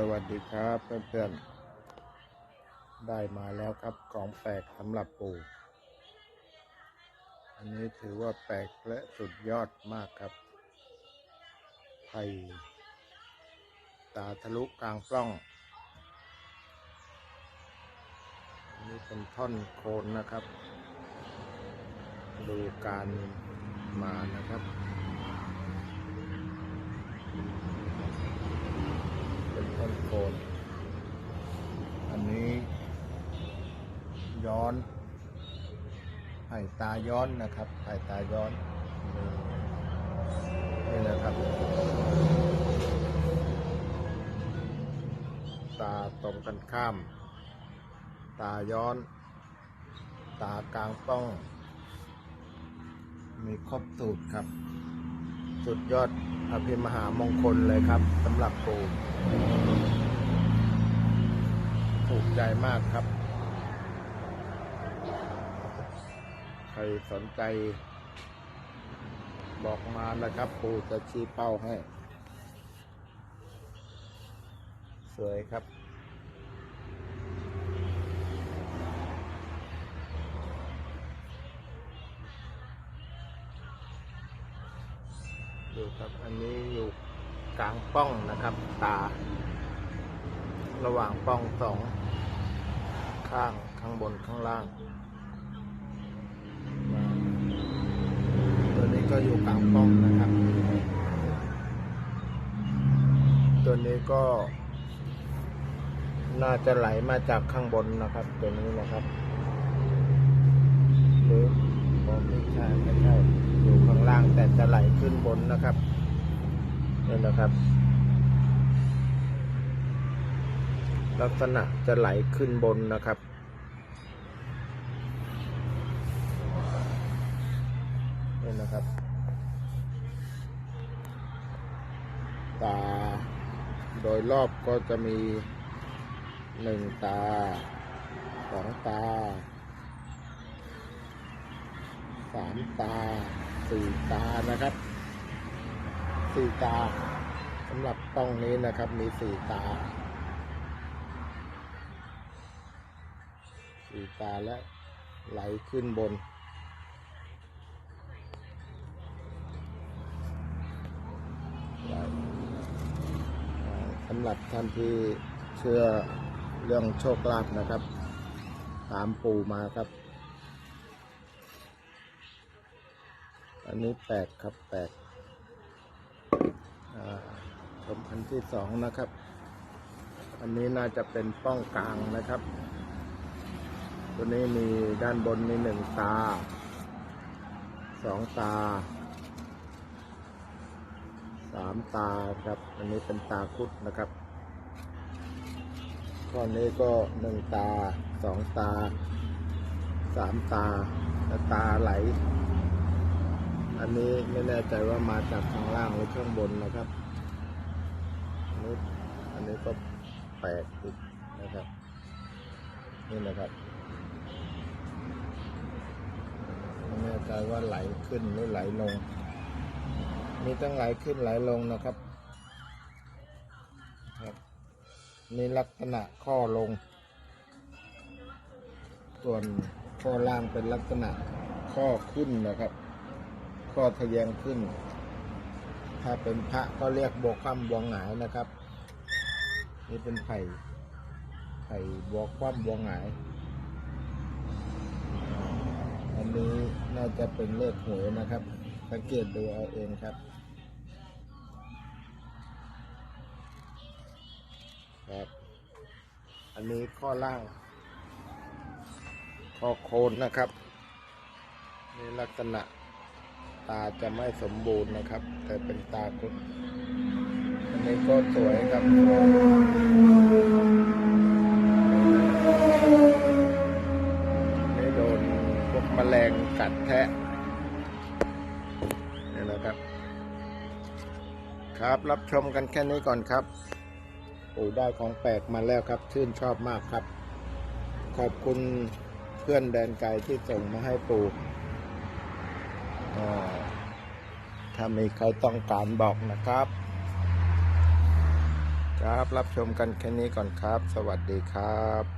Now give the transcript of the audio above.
สวัสดีครับเพื่อนๆ ได้มาแล้วครับของแปลกสำหรับปู่อันนี้ถือว่าแปลกและสุดยอดมากครับ ไผ่ตาทะลุกลางปล้อง อันนี้เป็นท่อนโคนนะครับ ดูการมานะครับ เป็ น อันนี้ย้อนไผ่ตาย้อนนะครับไผ่ตาย้อนนี่นะครับ ตาตรงกันข้าม ตาย้อน ตากลางป้อง มีครบสูตรครับ สุดยอดอภิมหามงคลเลยครับสำหรับปู ถูกใจมากครับ ใครสนใจ บอกมานะครับ ปู่จะชี้เป้าให้ สวยครับดูครับ อันนี้อยู่กลางป้องนะครับ ตา ระหว่างป้องสองข้างข้างบนข้างล่างตัวนี้ก็อยู่กลางป้องนะครับ ตัวนี้ก็ น่าจะไหลมาจากข้างบนนะครับ ตัวนี้นะครับหรือผมไม่ใช่ไม่ใช่อยู่ข้างล่างแต่จะไหลขึ้นบนนะครับนี่นะครับ ลักษณะจะไหลขึ้นบนนะครับ นี่นะครับ ตา โดยรอบก็จะมีหนึ่งตาสองตาสามตาสี่ตานะครับสี่ตาสำหรับต้องนี้นะครับมีสี่ตา สี่ตาและไหลขึ้นบน สำหรับท่านที่เชื่อเรื่องโชคลาภนะครับ ตามปู่มาครับ อันนี้แปลกครับแปลกอ่าชมอันที่สองนะครับ อันนี้น่าจะเป็นป้องกลางนะครับ ตัวนี้มีด้านบนมีหนึ่งตาสองตาสามตาครับอันนี้เป็นตาคุดนะครับข้อนี้ก็หนึ่งตาสองตาสามตาและตาไหล อันนี้ไม่แน่ใจว่ามาจากข้างล่างหรือข้างบนนะครับอันนี้อันนี้ก็แปลกอีกนะครับ นี่นะครับ ไม่แน่ใจว่าไหลขึ้นหรือไหลลง มีตั้งไหลขึ้นไหลลงนะครับครับนี่ลักษณะข้อลง ส่วนข้อล่างเป็นลักษณะข้อขึ้นนะครับ ข้อทะแยงขึ้น ถ้าเป็นพระก็เรียกบวกคว่ำบวงหงายนะครับ นี่เป็นไผ่ไผ่บวกคว่ำบวงหงาย อันนี้น่า จะเป็นเลขหวยนะครับ สังเกตดูเอาเองครับ ครับ อันนี้ข้อล่าง ข้อโคนนะครับนี่ลักษณะตาจะไม่สมบูรณ์นะครับ แต่เป็นตาคุดอันนี้ก็สวยครับ พวกแมลงกัดแทะนี่นะครับ ครับรับชมกันแค่นี้ก่อนครับปู่ได้ของแปลกมาแล้วครับ ชื่นชอบมากครับ ขอบคุณเพื่อนแดนไกลที่ส่งมาให้ปูถ้ามีใครต้องการบอกนะครับ ครับรับชมกันแค่นี้ก่อนครับ สวัสดีครับ